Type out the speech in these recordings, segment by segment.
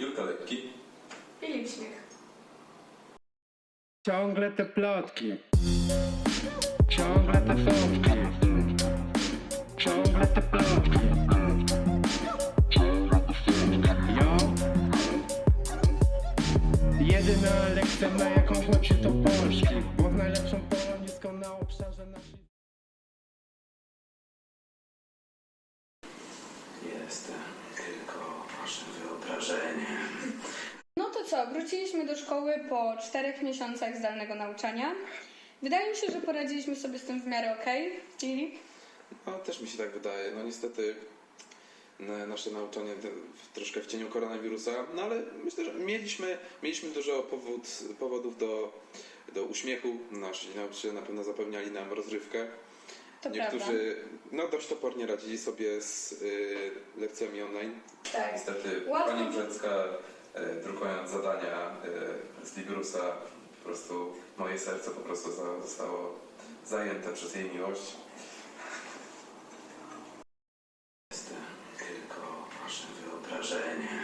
Julka Lekki. Filip Śmiech. Ciągle te plotki. Ciągle te fotki. Ciągle te plotki. Co, wróciliśmy do szkoły po czterech miesiącach zdalnego nauczania. Wydaje mi się, że poradziliśmy sobie z tym w miarę okej. Filip? No, też mi się tak wydaje. No niestety nasze nauczanie troszkę w cieniu koronawirusa, no ale myślę, że mieliśmy, mieliśmy dużo powód, powodów do, do uśmiechu. Nasi nauczyciele na pewno zapewniali nam rozrywkę. To Niektórzy prawda. no, dość topornie radzili sobie z y, lekcjami online. Tak. Niestety Łatwo. pani Brzecka, drukując zadania e, z Librusa, po prostu moje serce po prostu zostało zajęte przez jej miłość. Jestem tylko waszym wyobrażeniem.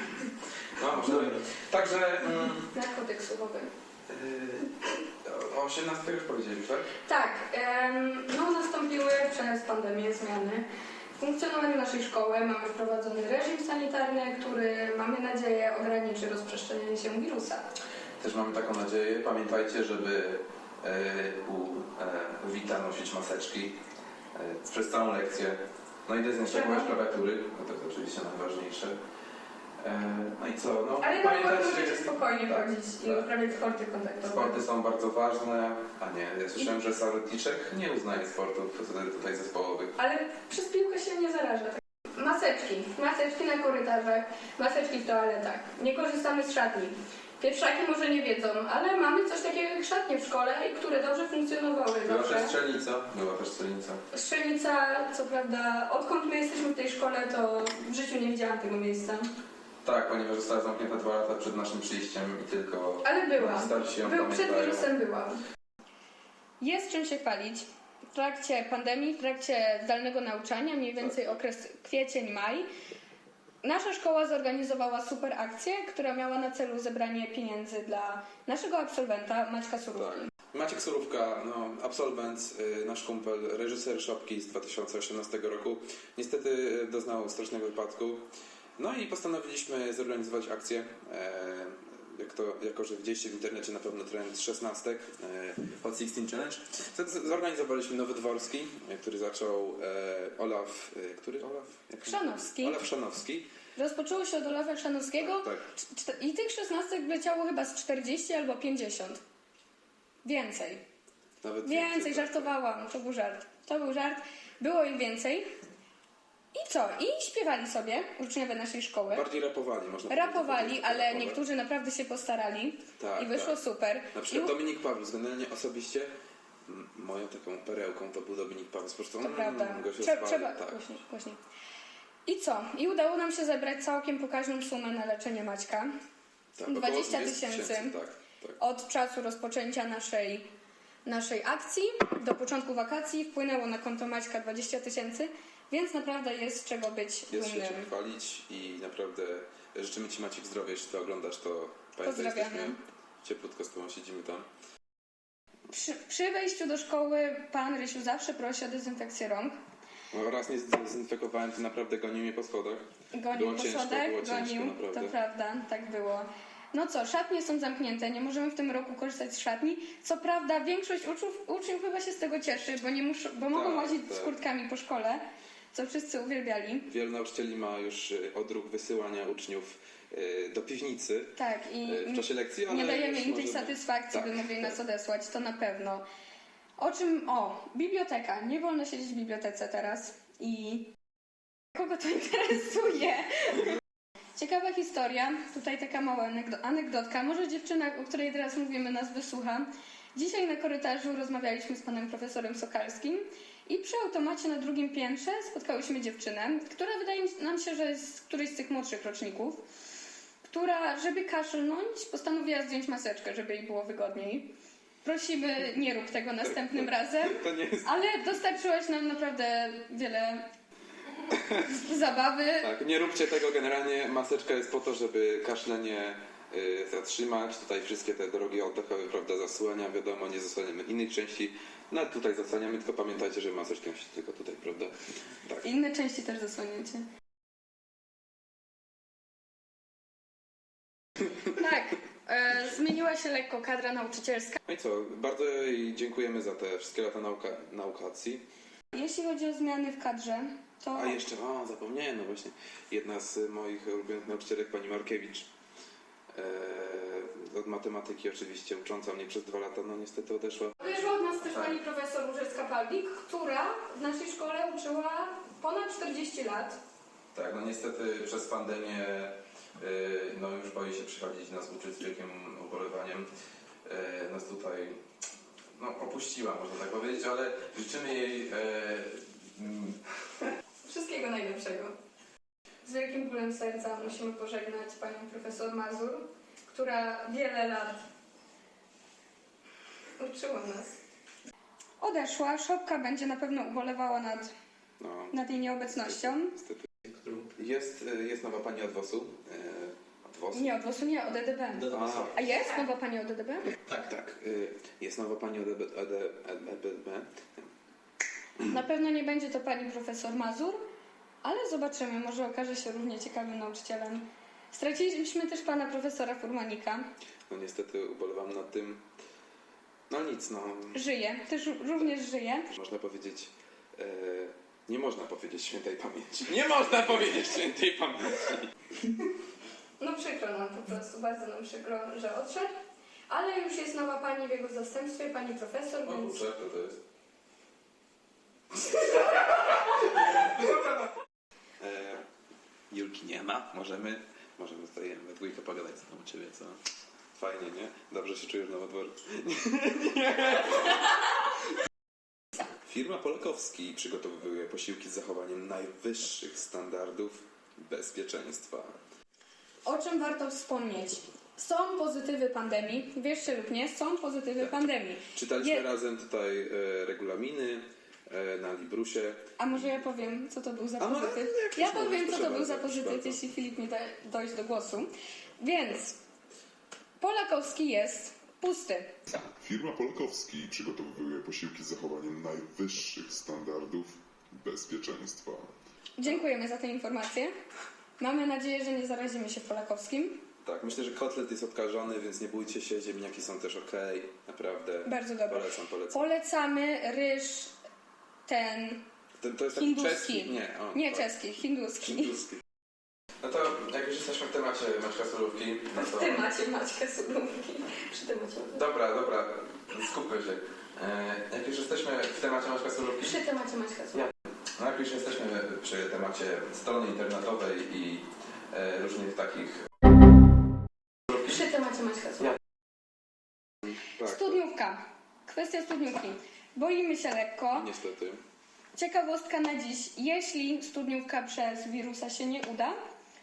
No, może... Także mm, Narkotyk słuchowy. y, o 18 już powiedzieliśmy, tak? Tak, em, no nastąpiły przez pandemię zmiany. W funkcjonowaniu naszej szkoły mamy wprowadzony reżim sanitarny, który mamy nadzieję ograniczy rozprzestrzenianie się wirusa. Też mamy taką nadzieję. Pamiętajcie, żeby e, u, e, Wita nosić maseczki e, przez całą lekcję. No i dezynfekować klawiatury, no to jest oczywiście najważniejsze. E, no i co? No, Ale na pamiętajcie, możecie spokojnie tak, chodzić i tak. uprawiać sporty kontaktowe. Sporty są bardzo ważne, a nie, ja słyszałem, że Saluticzek nie uznaje sportów tutaj zespołowych. Ale przez piłkę się nie zaraża. tak. Maseczki. Maseczki na korytarzach, maseczki w toaletach. Nie korzystamy z szatni. Pierwszaki może nie wiedzą, ale mamy coś takiego jak szatnie w szkole, które dobrze funkcjonowały Była zawsze. też strzelnica. Była też strzelnica. Strzelnica, co prawda, odkąd my jesteśmy w tej szkole, to w życiu nie widziałam tego miejsca. Tak, ponieważ została zamknięta dwa lata przed naszym przyjściem i tylko Ale była. starsi ją Był, przed pamiętają. wirusem byłam. Jest czym się chwalić. W trakcie pandemii, w trakcie zdalnego nauczania, mniej więcej okres kwiecień, maj, nasza szkoła zorganizowała super akcję, która miała na celu zebranie pieniędzy dla naszego absolwenta Maćka Surówki. Tak. Maciek Surówka, no, absolwent, y, nasz kumpel, reżyser Szopki z 2018 roku, niestety y, doznał strasznego wypadku. No i postanowiliśmy zorganizować akcję. E, jak to, jako, że widzieliście w internecie na pewno trend 16, e, Hot 16 Challenge, zorganizowaliśmy Nowy Dworski, e, który zaczął Olaf, który Olaf? Jak Chrzanowski. Olaf Szanowski. Rozpoczęło się od Olafa Chrzanowskiego Tak. cz- cz- i tych 16 wleciało chyba z 40 albo 50. Więcej. Nawet Więcej, tak. żartowałam. To był żart. To był żart. Było ich więcej. I co? I śpiewali sobie uczniowie naszej szkoły. Bardziej rapowali, można Rapowali, ale rapowe. niektórzy naprawdę się postarali Tak, i wyszło tak. super. Na I, przykład Dominik Paweł, generalnie osobiście moją taką perełką to był Dominik Paweł. Po prostu to mm, prawda. gość Trze- trzeba tak. głośniej, głośniej. I co? I udało nam się zebrać całkiem pokaźną sumę na leczenie Maćka. tak, około 20 20 tysięcy. Tak, tak. Od czasu rozpoczęcia naszej, naszej akcji do początku wakacji wpłynęło na konto Maćka 20 tysięcy, więc naprawdę jest z czego być Jest się dumnym. czym chwalić i naprawdę życzymy Ci Maciek zdrowia, jeśli to oglądasz, to pamiętaj, jesteśmy cieplutko z Tobą, siedzimy tam. Przy, przy wejściu do szkoły pan Rysiu zawsze prosi o dezynfekcję rąk. No, raz nie zdezynfekowałem, to naprawdę gonił mnie po schodach. Gonił Było po ciężko, schodach, było ciężko, gonił, naprawdę. to prawda, tak było. No co, szatnie są zamknięte, nie możemy w tym roku korzystać z szatni. Co prawda większość uczniów, uczniów chyba się z tego cieszy, bo, nie muszą, bo mogą Tak, łazić z tak. kurtkami po szkole, co wszyscy uwielbiali. Wielu nauczycieli ma już y, odruch wysyłania uczniów y, do piwnicy Tak, i y, w czasie lekcji, ale nie dajemy im tej satysfakcji, Tak, by mogli nas odesłać, to na pewno. O czym, o, biblioteka. Nie wolno siedzieć w bibliotece teraz i kogo to interesuje? Ciekawa historia, tutaj taka mała anegdo- anegdotka. Może dziewczyna, o której teraz mówimy, nas wysłucha. Dzisiaj na korytarzu rozmawialiśmy z panem profesorem Sokalskim i przy automacie na drugim piętrze spotkałyśmy dziewczynę, która wydaje nam się, że jest z którejś z tych młodszych roczników, która, żeby kaszlnąć, postanowiła zdjąć maseczkę, żeby jej było wygodniej. Prosimy, nie rób tego następnym razem, ale dostarczyłaś nam naprawdę wiele zabawy. Tak, nie róbcie tego generalnie. Maseczka jest po to, żeby kaszlenie zatrzymać. Tutaj wszystkie te drogi oddechowe, prawda, zasłania, wiadomo, nie zasłaniamy innych części. No tutaj zasłaniamy, tylko pamiętajcie, że maseczkę nosicie tylko tutaj, prawda? Tak. Inne części też zasłonięcie. tak, e, zmieniła się lekko kadra nauczycielska. No i co, bardzo dziękujemy za te wszystkie lata nauka, naukacji. Jeśli chodzi o zmiany w kadrze, to A jeszcze, o, zapomniałem, no właśnie, jedna z moich ulubionych nauczycielek, pani Markiewicz, od matematyki oczywiście, ucząca mnie przez dwa lata, no niestety odeszła. Wyszła od nas też pani profesor Różecka-Pawlik, która w naszej szkole uczyła ponad 40 lat. Tak, no niestety przez pandemię y, no już boi się przychodzić nas uczyć z wielkim ubolewaniem. Y, Nas tutaj no, opuściła, można tak powiedzieć, ale życzymy jej mm, Wszystkiego najlepszego. Z wielkim bólem serca musimy pożegnać panią profesor Mazur, która wiele lat uczyła nas. Odeszła, Szopka będzie na pewno ubolewała nad, no, nad jej nieobecnością. niestety. Jest, jest nowa pani od WOS-u. y, Od WOS-u? Nie, od WOS-u nie, od EDB. A, A jest nowa pani od EDB? tak, tak. y, Jest nowa pani od EB- ED- EBB. Na pewno nie będzie to pani profesor Mazur, ale zobaczymy, może okaże się równie ciekawym nauczycielem. Straciliśmy też pana profesora Furmanika. No niestety ubolewam nad tym. No nic, no. Żyje, też również żyje. Można powiedzieć. E, nie można powiedzieć świętej pamięci. Nie można powiedzieć świętej pamięci. No przykro nam po prostu, bardzo nam przykro, że odszedł. Ale już jest nowa pani w jego zastępstwie, pani profesor, O więc to jest. E, Julki nie ma. Możemy, możemy tutaj we dwójkę pogadać z u ciebie, co? Fajnie, nie? Dobrze się czujesz na dworcu. Firma Polakowski przygotowuje posiłki z zachowaniem najwyższych standardów bezpieczeństwa. o czym warto wspomnieć? Są pozytywy pandemii, wierzcie lub nie, są pozytywy pandemii. Czytaliśmy Je- razem tutaj e, regulaminy e, na Librusie. A może ja powiem, co to był za A no, pozytyw? jak Ja powiem, co proszę to był bardzo, za proszę pozytyw, bardzo. jeśli Filip mi da dojść do głosu. Więc Polakowski jest pusty. Firma Polakowski przygotowuje posiłki z zachowaniem najwyższych standardów bezpieczeństwa. Dziękujemy za tę informację. Mamy nadzieję, że nie zarazimy się w Polakowskim. Tak, myślę, że kotlet jest odkażony, więc nie bójcie się, ziemniaki są też ok, naprawdę. Bardzo dobre. Polecam, polecam. Polecamy ryż ten To, to jest taki hinduski. czeski? Nie, o, Nie czeski, hinduski. Hinduski. No to jak już jesteśmy w temacie Maćka Solówki, no to... W temacie Maćka Sudówki. Przy temacie. Dobra, dobra, skupmy się. E, jak już jesteśmy w temacie Maćka Solówki, Przy temacie Maćka Sudówki. no jak już jesteśmy przy temacie strony internetowej i e, różnych takich... Przy temacie Maćka Sudówki. Tak, Studniówka. Kwestia studniówki. Boimy się lekko. niestety. Ciekawostka na dziś. Jeśli studniówka przez wirusa się nie uda,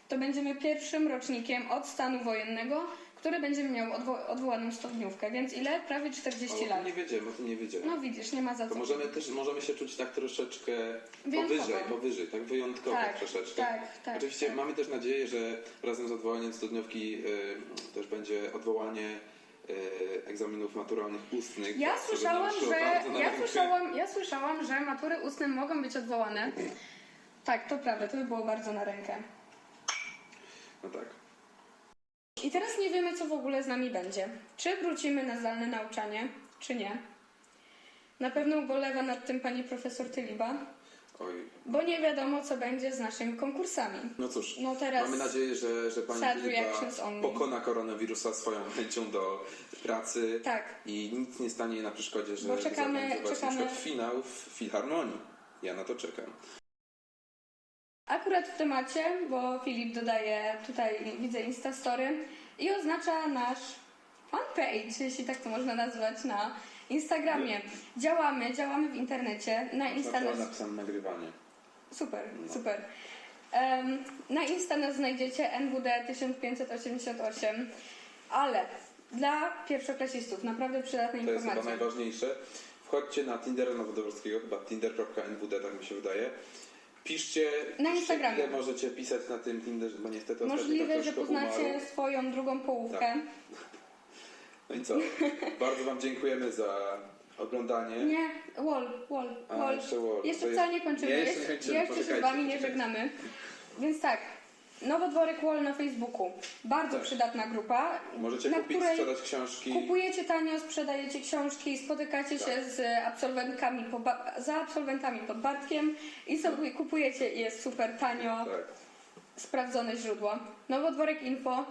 to będziemy pierwszym rocznikiem od stanu wojennego, który będzie miał odwo- odwołaną studniówkę. Więc ile? Prawie 40 O, lat. nie wiedziałem, o tym nie wiedziałem. No widzisz, nie ma za To co. możemy też możemy się czuć tak troszeczkę Wyjątkowo. powyżej, powyżej, tak wyjątkowo Tak, troszeczkę. tak, tak, Oczywiście tak. mamy też nadzieję, że razem z odwołaniem studniówki y, też będzie odwołanie egzaminów maturalnych ustnych. Ja słyszałam, że ja słyszałam, ja słyszałam, że matury ustne mogą być odwołane. Tak, to prawda, to by było bardzo na rękę. No tak. I teraz nie wiemy, co w ogóle z nami będzie. Czy wrócimy na zdalne nauczanie, czy nie. Na pewno ubolewa nad tym pani profesor Tyliba, Oj. bo nie wiadomo, co będzie z naszymi konkursami. No cóż, No teraz mamy nadzieję, że, że pani sad Filipa reactions only. pokona koronawirusa swoją chęcią do pracy Tak. i nic nie stanie jej na przeszkodzie, że Bo czekamy- zorganizować czekamy- na przykład finał w Filharmonii. Ja na to czekam. Akurat w temacie, bo Filip dodaje tutaj, widzę Instastory i oznacza nasz fanpage, jeśli tak to można nazwać, na Instagramie. Działamy, działamy w internecie. Na Insta nas... napisane nagrywanie. Super, No. super. Em, na Insta nas znajdziecie NWD 1588, ale dla pierwszoklasistów naprawdę przydatne To jest chyba informacje. najważniejsze. Wchodźcie na Tindera Nowodoworskiego, chyba tinder.nwd, tak mi się wydaje. Piszcie, Na piszcie, Instagramie. ile możecie pisać na tym Tinderze, bo niestety ostatnio Możliwe, że troszkę poznacie umarł. swoją drugą połówkę. Tak. No i co? Bardzo Wam dziękujemy za oglądanie. Nie, wall, wall, A, wall. jeszcze wall. To wcale nie jest- kończymy. nie, jeszcze nie jeszcze kończymy. jeszcze się z Poczekajcie, Wami nie poczekajcie. żegnamy. Więc tak, Nowodworek Wall na Facebooku. Bardzo Tak. przydatna grupa, Możecie na kupić, której sprzedać książki. kupujecie tanio, sprzedajecie książki, spotykacie Tak. się z absolwentkami, po ba- za absolwentami pod Bartkiem i sobie kupujecie i jest super tanio, Tak. sprawdzone źródło. Nowodworek Info,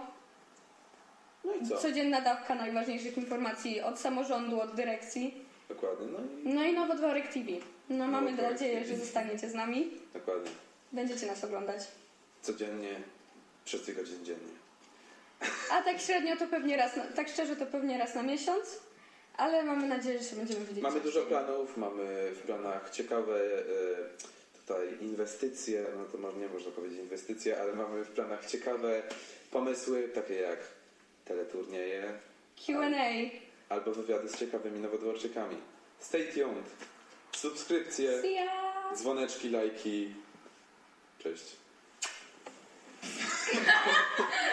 co? codzienna dawka najważniejszych informacji od samorządu, od dyrekcji. Dokładnie. No i No i Nowodworek TV. No mamy nadzieję, TV. że zostaniecie z nami. dokładnie. Będziecie nas oglądać. Codziennie, 6 godzin dziennie. A tak średnio to pewnie raz, na, tak szczerze to pewnie raz na miesiąc, ale mamy nadzieję, że się będziemy widzieć. Mamy dużo planów, mamy w planach ciekawe e, tutaj inwestycje, no to może nie można powiedzieć inwestycje, ale mamy w planach ciekawe pomysły, takie jak teleturnieje. QA. Albo wywiady z ciekawymi nowodworczykami. Stay tuned. Subskrypcje. See ya. Dzwoneczki, lajki. Cześć.